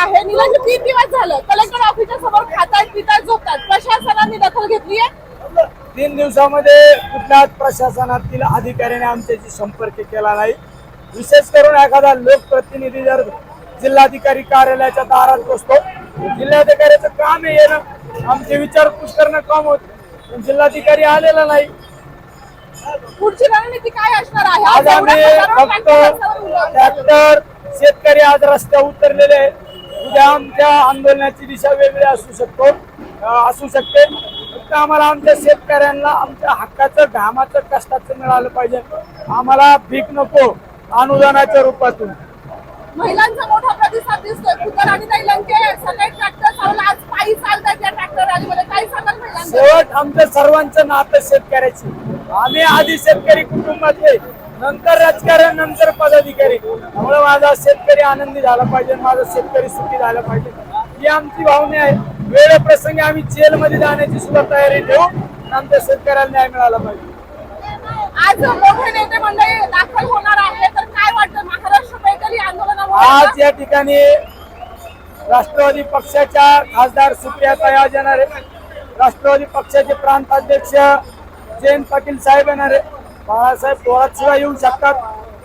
आहे. निलंज तीन दिवस झालं. कलेक्टर ऑफिसच्या समोर खातात पितात झोपतात. प्रशासनाने दखल घेतली आहे? तीन दिवसामध्ये कुठल्याच प्रशासनातील अधिकाऱ्याने आमच्याशी संपर्क केला नाही. विशेष करून एखादा लोकप्रतिनिधी जर जिल्हाधिकारी कार्यालयाच्या दारात बसतो जिल्हाधिकाऱ्याचं काम आहे येणं आमचे विचारपूस करणं काम होत. पण जिल्हाधिकारी आलेला नाही. पुढची रणनीती काय असणार आहे? आज आम्ही फक्त. ट्रॅक्टर शेतकरी आज रस्त्यावर उतरलेले आहे. उद्या आमच्या आंदोलनाची दिशा वेगळी असू शकतो असू शकते. फक्त आम्हाला आमच्या शेतकऱ्यांना आमच्या हक्काचं घामाचं कष्टाचं मिळालं पाहिजे. आम्हाला भीक नको अनुदानाच्या रूपातून. महिलांचा मोठा प्रतिसाद दिसतोय. लंके ट्रॅक्टर चालवला. आज पायी चालतात या ट्रॅक्टर रॅलीमध्ये काय सांगाल महिलांना शेवट आमचं सर्वांचं नातं शेतकऱ्याची. आम्ही आधी शेतकरी कुटुंबातले. नंतर राजकारण नंतर पदाधिकारी. त्यामुळे माझा शेतकरी आनंदी झाला पाहिजे माझा शेतकरी सुखी झाला पाहिजे. ही आमची भावना आहे. वेळ प्रसंगी आम्ही जेलमध्ये जाण्याची सुद्धा तयारी ठेवू. आमच्या शेतकऱ्याला न्याय मिळाला पाहिजे. आज मोठे नेते मंडळी दाखल होणार आहे. तर काय वाटतं? महाराष्ट्र आंदोलनामुळे आज या ठिकाणी राष्ट्रवादी पक्षाच्या खासदार सुप्रिया आज येणार आहे राष्ट्रवादी पक्षाचे प्रांताध्यक्ष जयंत पाटील साहेब येणार आहे बाळासाहेब थोरात सुद्धा येऊ शकतात.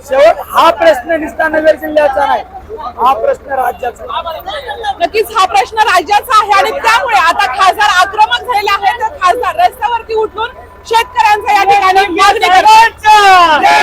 शेवट हा प्रश्न निस्ता नगर जिल्ह्याचा नाही हा प्रश्न राज्याचा नक्कीच हा प्रश्न राज्याचा आहे आणि त्यामुळे आता खासदार आक्रमक झालेला आहे तर खासदार रस्त्यावरती उठून शेतकऱ्यांचा या ठिकाणी मागणी करतात